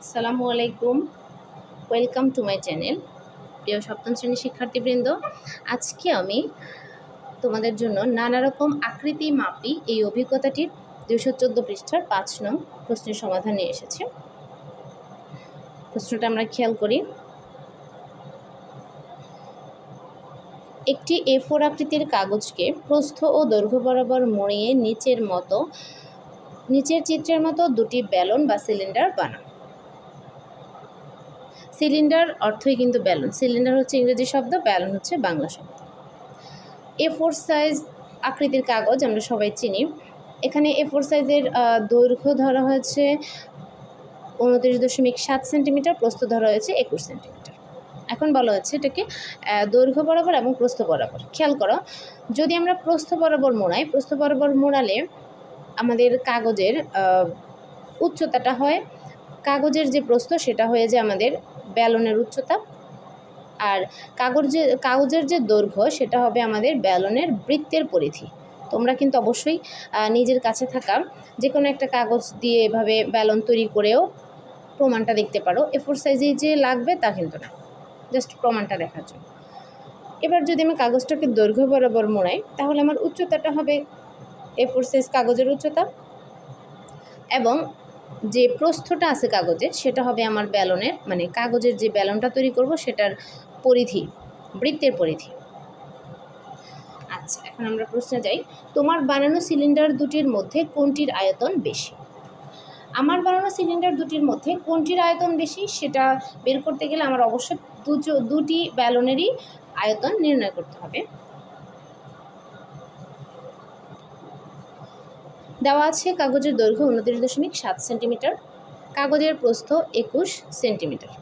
আসসালামু আলাইকুম। Welcome to my channel প্রিয় সপ্তম শ্রেণির শিক্ষার্থীবৃন্দ, আজকে আমি তোমাদের জন্য নানা রকম আকৃতি মাপি এই অভিজ্ঞতাটির দুশো চোদ্দ পৃষ্ঠার পাঁচ নং প্রশ্নের সমাধান নিয়ে এসেছে। প্রশ্নটা আমরা খেয়াল করি। একটি এ ফোর আকৃতির কাগজকে প্রস্থ ও দৈর্ঘ্য বরাবর মুড়িয়ে নিচের মতো, নিচের চিত্রের মতো দুটি ব্যালন বা সিলিন্ডার বানাও। সিলিন্ডার অর্থই কিন্তু ব্যালন। সিলিন্ডার হচ্ছে ইংরেজি শব্দ, ব্যালন হচ্ছে বাংলা শব্দ। এ ফোর সাইজ আকৃতির কাগজ আমরা সবাই চিনি। এখানে এ ফোর সাইজের দৈর্ঘ্য ধরা হয়েছে উনত্রিশ দশমিক সাত সেন্টিমিটার, প্রস্থ ধরা হয়েছে একুশ সেন্টিমিটার। এখন বলা হচ্ছে এটাকে দৈর্ঘ্য বরাবর এবং প্রস্থ বরাবর। খেয়াল করো, যদি আমরা প্রস্থ বরাবর মোড়াই, প্রস্থ বরাবর মোড়ালে আমাদের কাগজের উচ্চতাটা হয় কাগজের যে প্রস্থ, সেটা হয়ে যায় আমাদের ব্যালনের উচ্চতা। আর কাগজের কাগজের যে দৈর্ঘ্য, সেটা হবে আমাদের ব্যালনের বৃত্তের পরিধি। তোমরা কিন্তু অবশ্যই নিজের কাছে থাকা যে কোনো একটা কাগজ দিয়ে এভাবে ব্যালন তৈরি করেও প্রমাণটা দেখতে পারো। এ ফোর সাইজে যে লাগবে, তা কিন্তু না। জাস্ট প্রমাণটা দেখার জন্য। এবার যদি আমি কাগজটাকে দৈর্ঘ্য বরাবর মোড়াই, তাহলে আমার উচ্চতাটা হবে এ ফোর সাইজ কাগজের উচ্চতা। এবং যে প্রস্থটা আছে কাগজের সেটা হবে আমার ব্যালনের মানে কাগজের যে ব্যালনটা তৈরি করব, সেটার পরিধি, বৃত্তের পরিধি। আচ্ছা এখন আমরা প্রশ্নে যাই। তোমার বানানো সিলিন্ডার দুটির মধ্যে কোনটির আয়তন বেশি? আমার বানানো সিলিন্ডার দুটির মধ্যে কোনটির আয়তন বেশি, সেটা বের করতে গেলে আমার অবশ্যই দুটো ব্যালনেরই আয়তন নির্ণয় করতে হবে। দেওয়া আছে কাগজের দৈর্ঘ্য উনত্রিশ দশমিক সাত সেন্টিমিটার, কাগজের প্রস্থ একুশ সেন্টিমিটার।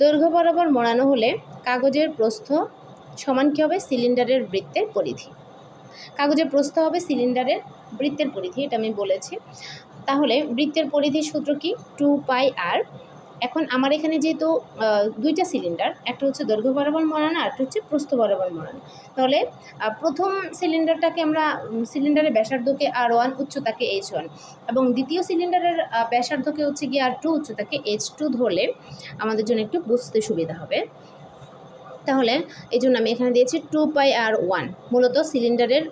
দৈর্ঘ্য বরাবর মোড়ানো হলে কাগজের প্রস্থ সমান কী হবে? সিলিন্ডারের বৃত্তের পরিধি। কাগজের প্রস্থ হবে সিলিন্ডারের বৃত্তের পরিধি, এটা আমি বলেছি। তাহলে বৃত্তের পরিধির সূত্র কি? টু পাই আর এখন আমার এখানে যেহেতু দুইটা সিলিন্ডার একটা হচ্ছে দৈর্ঘ্য বরাবর মরানো, আর একটা হচ্ছে প্রস্থ বরাবর মরানো। তাহলে প্রথম সিলিন্ডারটাকে আমরা সিলিন্ডারের ব্যাসার্ধকে আর ওয়ান উচ্চতাকে এইচ ওয়ান এবং দ্বিতীয় সিলিন্ডারের ব্যাসার্ধকে হচ্ছে গিয়ে আর টু উচ্চতাকে এইচ টু ধরলে আমাদের জন্য একটু বুঝতে সুবিধা হবে। তাহলে এই জন্য আমি এখানে দিয়েছি টু পাই আর ওয়ান মূলত সিলিন্ডারের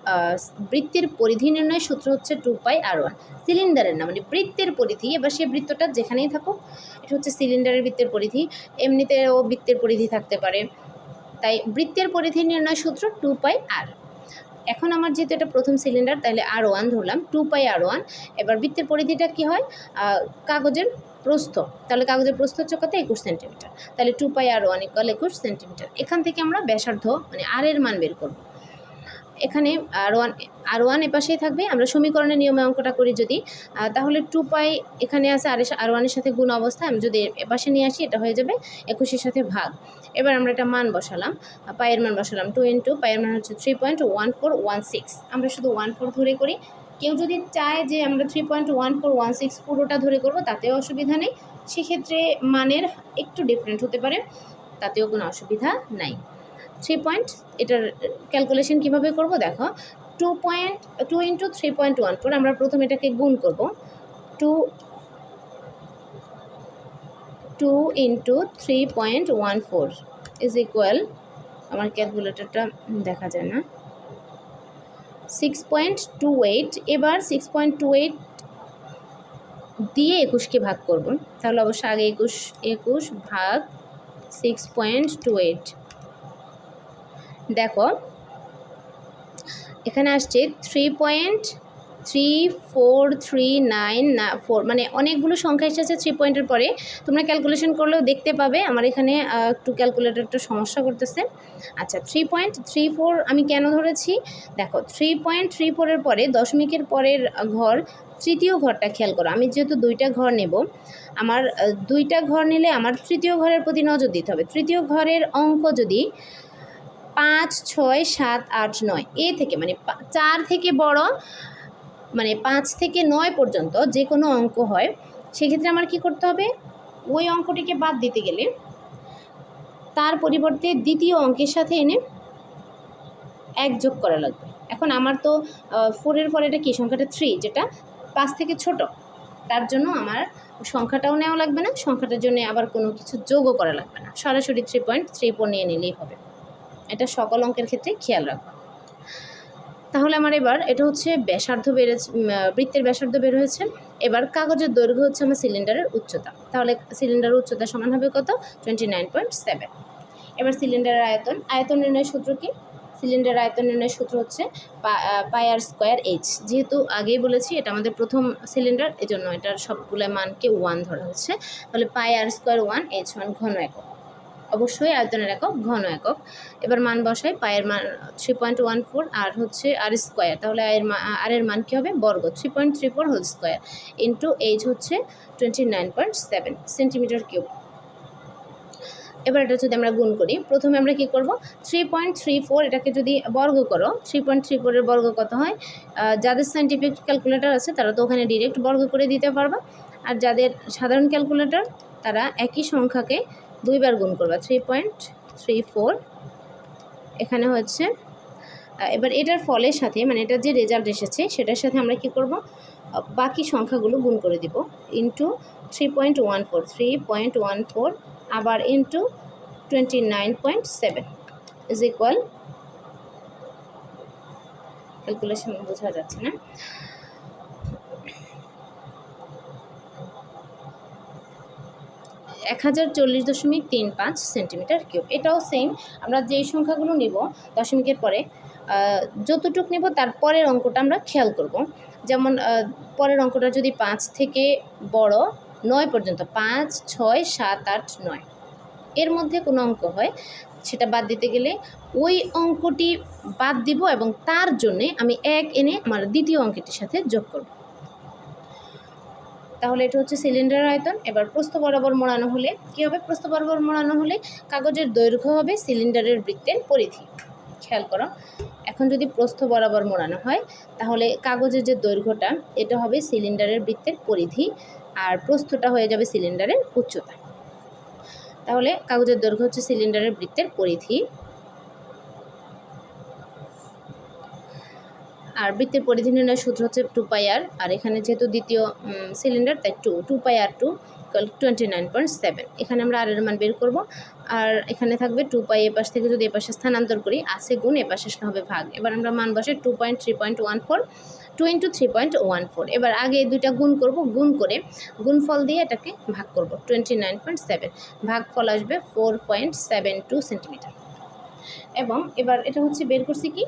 বৃত্তের পরিধি নির্ণয় সূত্র হচ্ছে টু পাই আর ওয়ান সিলিন্ডারের না মানে বৃত্তের পরিধি, এবার সে বৃত্তটা যেখানেই থাকুক, এটা হচ্ছে সিলিন্ডারের বৃত্তের পরিধি, এমনিতেও বৃত্তের পরিধি থাকতে পারে। তাই বৃত্তের পরিধি নির্ণয় সূত্র টু পাই আর এখন আমার যেহেতু এটা প্রথম সিলিন্ডার তাহলে আর ওয়ান ধরলাম টু পাই আর ওয়ান এবার বৃত্তের পরিধিটা কী হয়? কাগজের প্রস্থ, তাহলে কাগজের প্রস্থ হচ্ছে কত? একুশ সেন্টিমিটার। তাহলে two pi R one equal একুশ সেন্টিমিটার। এখান থেকে আমরা ব্যাসার্ধ মানে আর এর মান বের করব। এখানে আর ওয়ান আর ওয়ান এপাশেই থাকবে। আমরা সমীকরণের নিয়মে অঙ্কটা করি যদি। তাহলে টু পাই এখানে আছে আর আর ওয়ানের সাথে গুণ অবস্থায় আমি যদি এপাশে নিয়ে আসি, এটা হয়ে যাবে একুশের সাথে ভাগ। এবার আমরা একটা মান বসালাম। পায়ের মান বসালাম। টু ইন্টু পায়ের মান হচ্ছে three point one four one six আমরা শুধু ওয়ান ফোর ধরে করি। কেউ যদি চায় যে আমরা three point one four one six পুরোটা ধরে করব, তাতেও অসুবিধা নেই। সেক্ষেত্রে মানের একটু ডিফারেন্ট হতে পারে, তাতেও কোনো অসুবিধা নাই। থ্রি পয়েন্ট এটার ক্যালকুলেশন কীভাবে করব দেখো two point two into three point one four আমরা প্রথম এটাকে গুণ করব। Two two into three point one four is equal আমার ক্যালকুলেটরটা দেখা যায় না। সিক্স পয়েন্ট টু এইট এবার সিক্স পয়েন্ট টু এইট দিয়ে একুশকে ভাগ করব। তাহলে অবশ্য আগে একুশ একুশ ভাগ সিক্স পয়েন্ট টু এইট দেখো, এখানে আসছে three point three four three nine না ফোর মানে অনেকগুলো সংখ্যা এসেছে থ্রি পয়েন্টের পরে। তোমরা ক্যালকুলেশন করলেও দেখতে পাবে, আমার এখানে একটু ক্যালকুলেটর একটু সমস্যা করতেছে। আচ্ছা থ্রি পয়েন্ট থ্রি ফোর আমি কেন ধরেছি? দেখো থ্রি পয়েন্ট থ্রি ফোরের পরে, দশমিকের পরের ঘর, তৃতীয় ঘরটা খেয়াল করো, আমি যেহেতু দুইটা ঘর নেব, আমার দুইটা ঘর নিলে আমার তৃতীয় ঘরের প্রতি নজর দিতে হবে। তৃতীয় ঘরের অঙ্ক যদি পাঁচ, ছয়, সাত, আট, নয়, এ থেকে মানে চার থেকে বড় মানে পাঁচ থেকে নয় পর্যন্ত যে কোনো অঙ্ক হয়, সেক্ষেত্রে আমার কি করতে হবে? ওই অঙ্কটিকে বাদ দিতে গেলে তার পরিবর্তে দ্বিতীয় অঙ্কের সাথে এনে এক যোগ করা লাগবে। এখন আমার তো ফোরের পরে এটা কি? সংখ্যাটা থ্রি যেটা পাঁচ থেকে ছোট। তার জন্য আমার সংখ্যাটাও নেওয়া লাগবে না, সংখ্যাটার জন্য আবার কোনো কিছু যোগও করা লাগবে না। সরাসরি থ্রি পয়েন্ট থ্রি ফোর নিয়ে নিলেই হবে। এটা সকল অঙ্কের ক্ষেত্রে খেয়াল রাখব। তাহলে আমার এবার এটা হচ্ছে ব্যাসার্ধ বেড়েছে বৃত্তের ব্যাসার্ধ বের হয়েছে। এবার কাগজের দৈর্ঘ্য হচ্ছে আমার সিলিন্ডারের উচ্চতা। তাহলে সিলিন্ডারের উচ্চতা সমান হবে কত? টোয়েন্টি নাইন পয়েন্ট সেভেন এবার সিলিন্ডারের আয়তন আয়তন নির্ণয়ের সূত্র কি? সিলিন্ডার আয়তন নির্ণয়ের সূত্র হচ্ছে পাই আর স্কোয়ার এইচ যেহেতু আগেই বলেছি, এটা আমাদের প্রথম সিলিন্ডার এজন্য এটার সবগুলো মানকে ওয়ান ধরা হচ্ছে। তাহলে pi R square one H one ঘন একক। অবশ্যই আয়তনের একক, ঘন একক। এবার মান বসাই, পায়ের মান three point one four R হচ্ছে আর স্কোয়ার তাহলে আয়ের আর এর মান কী হবে? বর্গ three point three four whole square into H হচ্ছে twenty nine point seven centimetre cube এবার এটা যদি আমরা গুণ করি, প্রথমে আমরা কি করব? থ্রি পয়েন্ট থ্রি ফোর এটাকে যদি বর্গ করো থ্রি পয়েন্ট থ্রি ফোরের বর্গ কত হয়? যাদের সাইন্টিফিক ক্যালকুলেটর আছে, তারা তো ওখানে ডিরেক্ট বর্গ করে দিতে পারবা। আর যাদের সাধারণ ক্যালকুলেটর তারা একই সংখ্যাকে দুইবার গুণ করবা থ্রি পয়েন্ট থ্রি ফোর এখানে হচ্ছে এবার এটার ফলের সাথে মানে এটার যে রেজাল্ট এসেছে, সেটার সাথে আমরা কি করব? বাকি সংখ্যাগুলো গুণ করে দিব। Into three point one four three point one four আবার into twenty nine point seven is equal calculation বোঝা যাচ্ছে না। এক হাজার চল্লিশ দশমিক তিন পাঁচ সেন্টিমিটার কিউব। এটাও সেম আমরা যেই সংখ্যাগুলো নিব দশমিকের পরে যতটুক নিব তার পরের অঙ্কটা আমরা খেয়াল করব। যেমন পরের অঙ্কটা যদি পাঁচ থেকে বড় নয় পর্যন্ত, পাঁচ, ছয়, সাত, আট, নয়। এর মধ্যে কোনো অঙ্ক হয়, সেটা বাদ দিতে গেলে ওই অঙ্কটি বাদ দিব এবং তার জন্যে আমি এক এনে আমার দ্বিতীয় অঙ্কটির সাথে যোগ করব। তাহলে এটা হচ্ছে সিলিন্ডার আয়তন। এবার প্রস্থ বরাবর মোড়ানো হলে কী হবে? প্রস্থ বরাবর মোড়ানো হলে কাগজের দৈর্ঘ্য হবে সিলিন্ডারের বৃত্তের পরিধি। খেয়াল করো, এখন যদি প্রস্থ বরাবর মোড়ানো হয়, তাহলে কাগজের যে দৈর্ঘ্যটা, এটা হবে সিলিন্ডারের বৃত্তের পরিধি আর প্রস্থটা হয়ে যাবে সিলিন্ডারের উচ্চতা। তাহলে কাগজের দৈর্ঘ্য হচ্ছে সিলিন্ডারের বৃত্তের পরিধি। আর বৃত্তের পরিধি নির্ণয় সূত্র হচ্ছে টু পাই আর আর এখানে যেহেতু দ্বিতীয় সিলিন্ডার তাই two two pi R two twenty nine point seven এখানে আমরা আর এর মান বের করব, আর এখানে থাকবে টু পাই এ পাশ থেকে যদি এ পাশে স্থানান্তর করি আছে গুণ এ পাশে হবে ভাগ। এবার আমরা মান বসে two point three point one four two into three point one four এবার আগে দুইটা গুণ করব, গুণ করে গুণফল দিয়ে এটাকে ভাগ করব টোয়েন্টি নাইন পয়েন্ট সেভেন ভাগফল আসবে four point seven two centimetre এবং এবার এটা হচ্ছে বের করছি কি?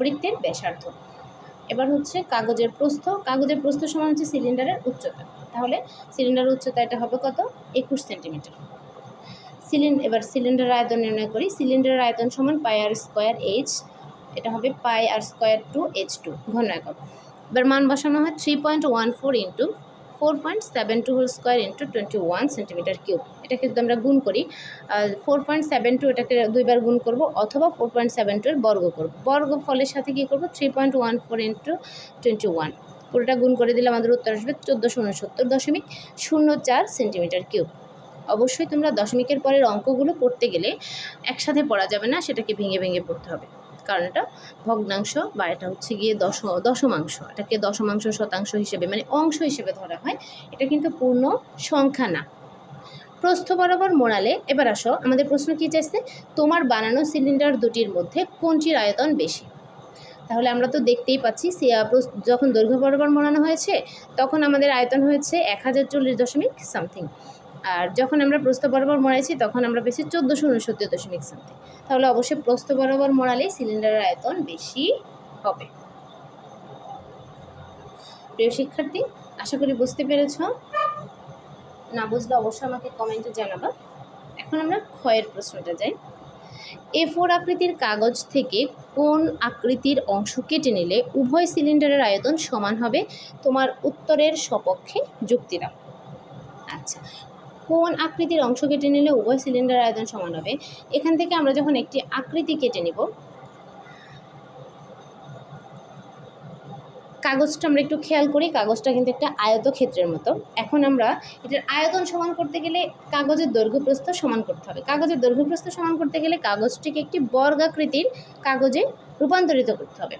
বৃত্তের ব্যাসার্ধ। এবার হচ্ছে কাগজের প্রস্থ। কাগজের প্রস্থ সমান হচ্ছে সিলিন্ডারের উচ্চতা। তাহলে সিলিন্ডারের উচ্চতা এটা হবে কত? একুশ সেন্টিমিটার। সিলিন, এবার সিলিন্ডার আয়তন নির্ণয় করি। সিলিন্ডারের আয়তন সমান পাই আর স্কোয়ার এইচ। এটা হবে pi R square two H two. ঘন একক এবার মান বসানো হয় three point one four into four point seven two whole square into twenty one centimetre cube এটাকে যদি আমরা গুণ করি ফোর পয়েন্ট সেভেন টু এটাকে দুইবার গুণ করব অথবা ফোর পয়েন্ট সেভেন টু এর বর্গ করব। বর্গ ফলের সাথে কী করব? Three point one four into twenty one পুরোটা গুণ করে দিলে আমাদের উত্তর আসবে চোদ্দোশো উনসত্তর দশমিক শূন্য চার সেন্টিমিটার কিউব অবশ্যই তোমরা দশমিকের পরের অঙ্কগুলো পড়তে গেলে একসাথে পড়া যাবে না, সেটাকে ভেঙে ভেঙে পড়তে হবে। কারণ এটা ভগ্নাংশ বা এটা হচ্ছে গিয়ে দশ দশমাংশ। এটাকে দশমাংশ শতাংশ হিসেবে মানে অংশ হিসেবে ধরা হয়। এটা কিন্তু পূর্ণ সংখ্যা না। প্রস্থ বরাবর মোড়ালে এবার আসো আমাদের প্রশ্ন কী চাইছে? তোমার বানানো সিলিন্ডার দুটির মধ্যে কোনটির আয়তন বেশি? তাহলে আমরা তো দেখতেই পাচ্ছি সে, যখন দৈর্ঘ্য বরাবর মোড়ানো হয়েছে তখন আমাদের আয়তন হয়েছে এক হাজার চল্লিশ দশমিক সামথিং আর যখন আমরা প্রস্থ বরাবর মোড়াইছি, তখন আমরা পেয়েছি চোদ্দোশো উনসত্তর দশমিক সামথিং তাহলে অবশ্যই প্রস্থ বরাবর মোড়ালে সিলিন্ডারের আয়তন বেশি হবে। প্রিয় শিক্ষার্থী, আশা করি বুঝতে পেরেছ। না বুঝলে অবশ্যই আমাকে কমেন্টে জানাবা। এখন আমরা ক্ষয়ের প্রশ্নটা যাই। এ ফোর আকৃতির কাগজ থেকে কোন আকৃতির অংশ কেটে নিলে উভয় সিলিন্ডারের আয়তন সমান হবে? তোমার উত্তরের সপক্ষে যুক্তি দাও। আচ্ছা কোন আকৃতির অংশ কেটে নিলে উভয় সিলিন্ডার আয়তন সমান হবে? এখান থেকে আমরা যখন একটি আকৃতি কেটে নিব, কাগজটা আমরা একটু খেয়াল করি, কাগজটা কিন্তু একটা আয়তক্ষেত্রের মতো। এখন আমরা এটার আয়তন সমান করতে গেলে কাগজের দৈর্ঘ্যপ্রস্থ সমান করতে হবে। কাগজের দৈর্ঘ্যপ্রস্থ সমান করতে গেলে কাগজটিকে একটি বর্গাকৃতির কাগজে রূপান্তরিত করতে হবে।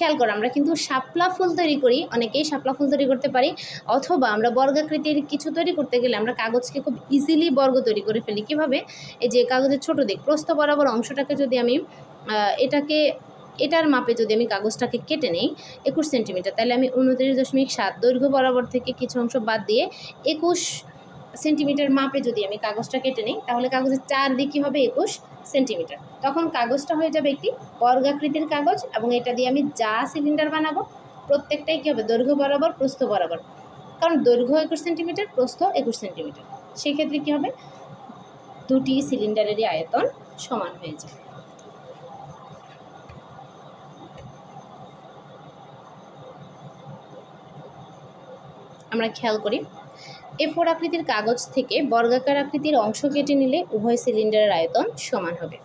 খেয়াল করো, আমরা কিন্তু শাপলা ফুল তৈরি করি, অনেকেই শাপলা ফুল তৈরি করতে পারি, অথবা আমরা বর্গাকৃতির কিছু তৈরি করতে গেলে আমরা কাগজকে খুব ইজিলি বর্গ তৈরি করে ফেলি। কীভাবে? এই যে কাগজের ছোটো দিক, প্রস্থ বরাবর অংশটাকে যদি আমি এটাকে, এটার মাপে যদি আমি কাগজটাকে কেটে নেই, একুশ সেন্টিমিটার, তাহলে আমি উনত্রিশ দশমিক সাত দৈর্ঘ্য বরাবর থেকে কিছু অংশ বাদ দিয়ে একুশ সেন্টিমিটার মাপে যদি আমি কাগজটা কেটে নিই, তাহলে কাগজের চারদিকই হবে একুশ সেন্টিমিটার। তখন কাগজটা হয়ে যাবে একটি বর্গাকৃতির কাগজ এবং এটা দিয়ে আমি যা সিলিন্ডার বানাবো, প্রত্যেকটাই কী হবে? দৈর্ঘ্য বরাবর, প্রস্থ বরাবর। কারণ দৈর্ঘ্য একুশ সেন্টিমিটার, প্রস্থ একুশ সেন্টিমিটার। সেক্ষেত্রে কী হবে? দুটি সিলিন্ডারেরই আয়তন সমান হয়ে যায় আমরা খেয়াল করি এ ফোর আকৃতির কাগজ থেকে বর্গাকার আকৃতির অংশ কেটে নিলে উভয় সিলিন্ডারের আয়তন সমান হবে।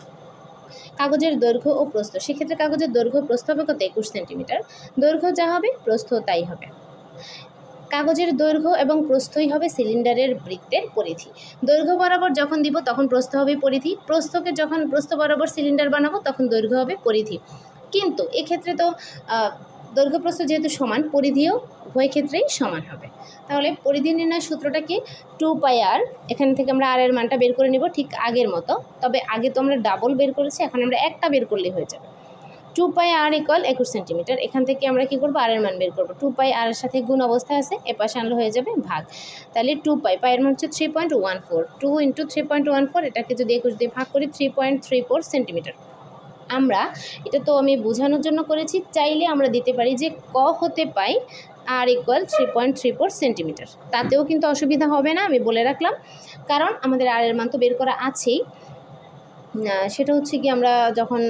কাগজের দৈর্ঘ্য ও প্রস্থ, সেক্ষেত্রে কাগজের দৈর্ঘ্য প্রস্থ হবে কত একুশ সেন্টিমিটার। দৈর্ঘ্য যা হবে, প্রস্থ তাই হবে। কাগজের দৈর্ঘ্য এবং প্রস্থই হবে সিলিন্ডারের বৃত্তের পরিধি। দৈর্ঘ্য বরাবর যখন দিব, তখন প্রস্থ হবে পরিধি। প্রস্থকে যখন প্রস্থ বরাবর সিলিন্ডার বানাবো, তখন দৈর্ঘ্য হবে পরিধি। কিন্তু এক্ষেত্রে তো আহ, দৈর্ঘ্য প্রস্থ যেহেতু সমান পরিধিও উভয় ক্ষেত্রেই সমান হবে। তাহলে পরিধি নির্ণয় সূত্রটা কি টু পাই আর এখান থেকে আমরা আর এর মানটা বের করে নিব ঠিক আগের মতো। তবে আগে তো আমরা ডাবল বের করেছি এখন আমরা একটা বের করলে হয়ে যাবে। টু পাই আর ইকুয়াল একুশ সেন্টিমিটার এখান থেকে আমরা কি করব? আর এর মান বের করব। টু পাই আর এর সাথে গুণ অবস্থায় আছে এ পাশে আনলে হয়ে যাবে ভাগ। তাহলে টু পাই এর মান হচ্ছে three point one four two into three point one four এটাকে যদি একুশ দিয়ে ভাগ করি three point three four centimetre আমরা, এটা তো আমি বোঝানোর জন্য করেছি, চাইলে আমরা দিতে পারি যে ক হতে pi R equal three point three four centimetre তাতেও কিন্তু অসুবিধা হবে না, আমি বলে রাখলাম। কারণ আমাদের আর এর মান তো বের করা আছেই। সেটা হচ্ছে কি আমরা যখন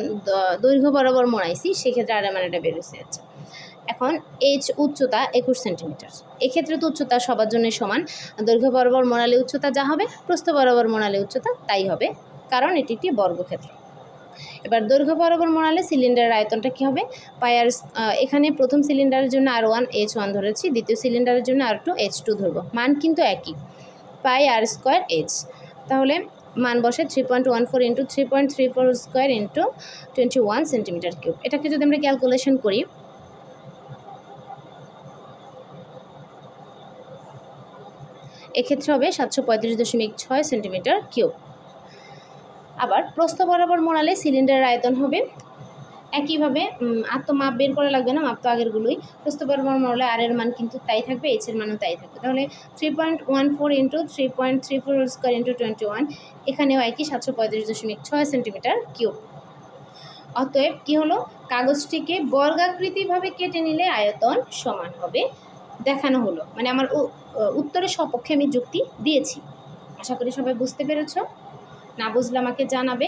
দৈর্ঘ্য বরাবর মোড়াইছি, সেক্ষেত্রে আর এর মানটা বেরোছে আচ্ছা। এখন এইচ উচ্চতা একুশ সেন্টিমিটার এক্ষেত্রে তো উচ্চতা সবার জন্য সমান। দৈর্ঘ্য বরাবর মোড়ালে উচ্চতা যা হবে, প্রস্থ বরাবর মোড়ালে উচ্চতা তাই হবে। কারণ এটি একটি বর্গক্ষেত্র। এবার দৈর্ঘ্য বরাবর মোড়ালে সিলিন্ডারের আয়তনটা কী হবে? পায়ার এখানে প্রথম সিলিন্ডারের জন্য আর ওয়ান এইচ ওয়ান ধরেছি, দ্বিতীয় সিলিন্ডারের জন্য আর টু এইচ টু ধরবো। মান কিন্তু একই। পাই আর স্কোয়ার এইচ তাহলে মান বসে three point one four into three point three four square into twenty one centimetre cube এটাকে যদি আমরা ক্যালকুলেশন করি, এক্ষেত্রে হবে সাতশো পঁয়ত্রিশ দশমিক ছয় সেন্টিমিটার কিউব আবার প্রস্থ বরাবর মোড়ালে সিলিন্ডারের আয়তন হবে। একইভাবে আর তো মাপ বের করা লাগবে না, মাপ তো আগেরগুলোই। প্রস্থ বরাবর মোড়ালে আর এর মান কিন্তু তাই থাকবে এইচ এর মানও তাই থাকবে। তাহলে three point one four into three point three four square into twenty one এখানেও একই সাতশো পঁয়ত্রিশ দশমিক ছয় সেন্টিমিটার কিউব অতএব কি হলো? কাগজটিকে বর্গাকৃতিভাবে কেটে নিলে আয়তন সমান হবে। দেখানো হলো। মানে আমার উত্তরের সপক্ষে আমি যুক্তি দিয়েছি। আশা করি সবাই বুঝতে পেরেছ। না বুঝলে আমাকে জানাবে।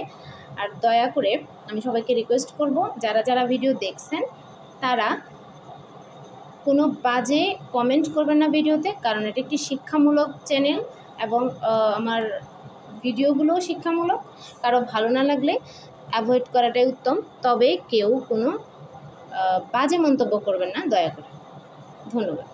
আর দয়া করে আমি সবাইকে রিকোয়েস্ট করব, যারা যারা ভিডিও দেখছেন, তারা কোনো বাজে কমেন্ট করবেন না ভিডিওতে কারণ এটা একটি শিক্ষামূলক চ্যানেল এবং আমার ভিডিওগুলোও শিক্ষামূলক। কারও ভালো না লাগলে অ্যাভয়েড করাটাই উত্তম, তবে কেউ কোনো বাজে মন্তব্য করবেন না, দয়া করে। ধন্যবাদ।